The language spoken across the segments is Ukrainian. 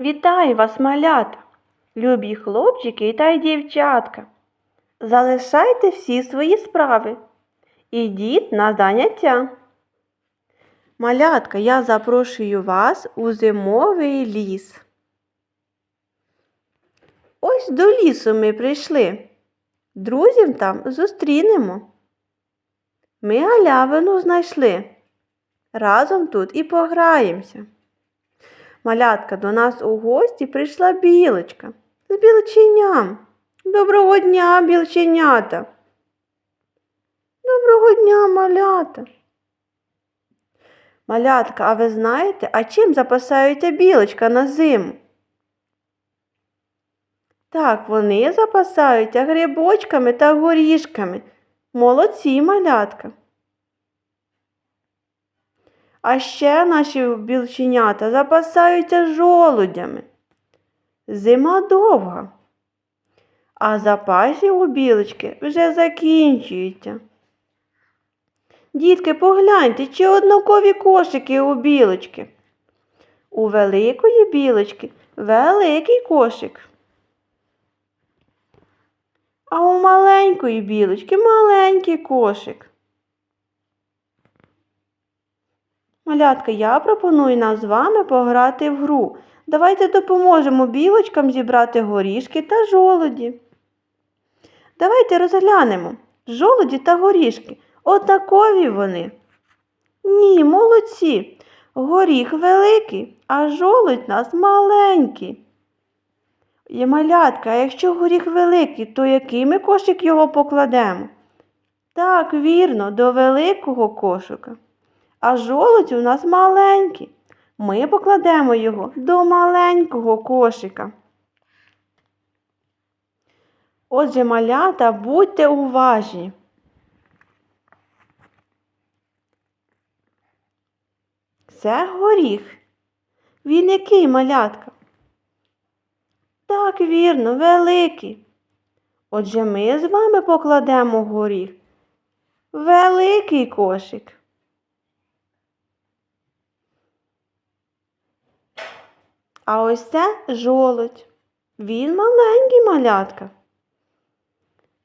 Вітаю вас, малята, любі хлопчики та й дівчатка. Залишайте всі свої справи. Ідіть на заняття. Малятка, я запрошую вас у зимовий ліс. Ось до лісу ми прийшли. Друзів там зустрінемо. Ми галявину знайшли. Разом тут і пограємося. Малятка, до нас у гості прийшла білочка з білченям. Доброго дня, білченята. Доброго дня, малята. Малятка, а ви знаєте, а чим запасається білочка на зиму? Так, вони запасаються грибочками та горішками. Молодці, малятка. А ще наші білченята запасаються жолудями. Зима довга, а запасів у білочки вже закінчуються. Дітки, погляньте, чи однакові кошики у білочки. У великої білочки великий кошик. А у маленької білочки маленький кошик. Малятка, я пропоную нам з вами пограти в гру. Давайте допоможемо білочкам зібрати горішки та жолуді. Давайте розглянемо жолуді та горішки. Однакові вони. Ні, молодці. Горіх великий, а жолудь у нас маленький. Є малятка, а якщо горіх великий, то який ми кошик його покладемо? Так, вірно, до великого кошика. А жолудь у нас маленький. Ми покладемо його до маленького кошика. Отже, малята, будьте уважні. Це горіх. Він який малятка? Так, вірно, великий. Отже, ми з вами покладемо горіх. Великий кошик. А ось це жолудь. Він маленький малятка.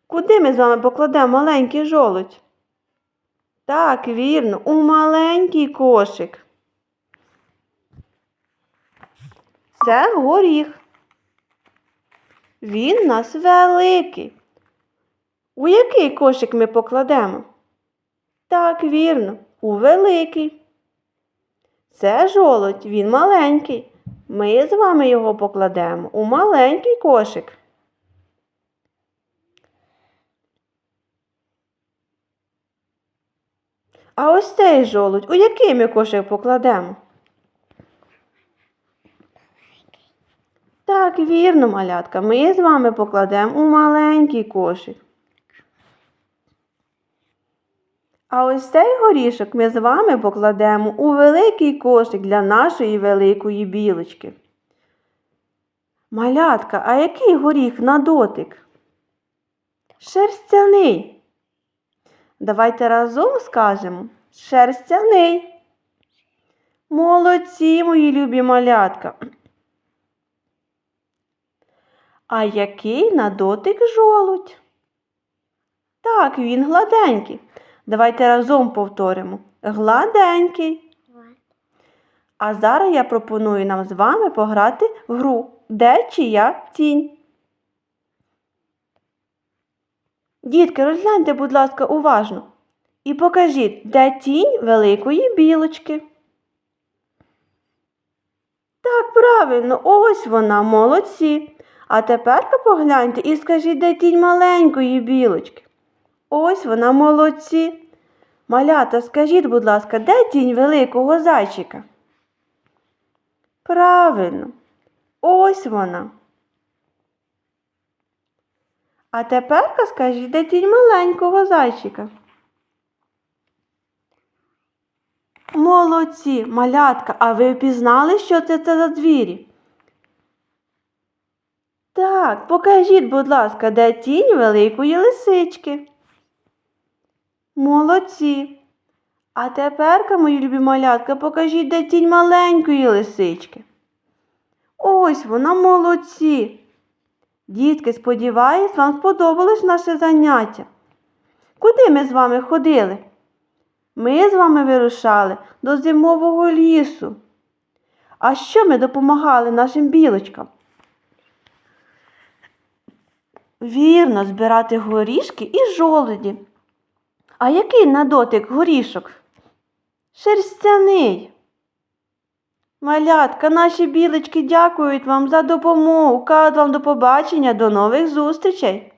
Куди ми з вами покладемо маленький жолудь? Так, вірно, у маленький кошик. Це горіх. Він у нас великий. У який кошик ми покладемо? Так, вірно, у великий. Це жолудь, він маленький. Ми з вами його покладемо у маленький кошик. А ось цей жолудь, у який ми кошик покладемо? Так, вірно, малятка, ми з вами покладемо у маленький кошик. А ось цей горішок ми з вами покладемо у великий кошик для нашої великої білочки. Малятка, а який горіх на дотик? Шерстяний. Давайте разом скажемо шерстяний. Молодці, мої любі малятка. А який на дотик жолудь? Так, він гладенький. Давайте разом повторимо. Гладенький. А зараз я пропоную нам з вами пограти в гру Де чия тінь. Дітки, розгляньте, будь ласка, уважно. І покажіть, де тінь великої білочки. Так, правильно, ось вона, молодці. А тепер погляньте і скажіть, де тінь маленької білочки. Ось вона, молодці. Малята, скажіть, будь ласка, де тінь великого зайчика? Правильно, ось вона. А тепер скажіть, де тінь маленького зайчика? Молодці, малятка, а ви впізнали, що це, це за звірі? Так, покажіть, будь ласка, де тінь великої лисички. Молодці. А тепер, мої любі малятка, покажіть, де тінь маленької лисички. Ось вона молодці. Дітки, сподіваюсь, вам сподобалось наше заняття. Куди ми з вами ходили? Ми з вами вирушали до зимового лісу. А що ми допомагали нашим білочкам? Вірно, збирати горішки і жолуді. А який на дотик горішок? Шерстяний. Малятка, наші білочки дякують вам за допомогу. Кажуть вам до побачення, до нових зустрічей.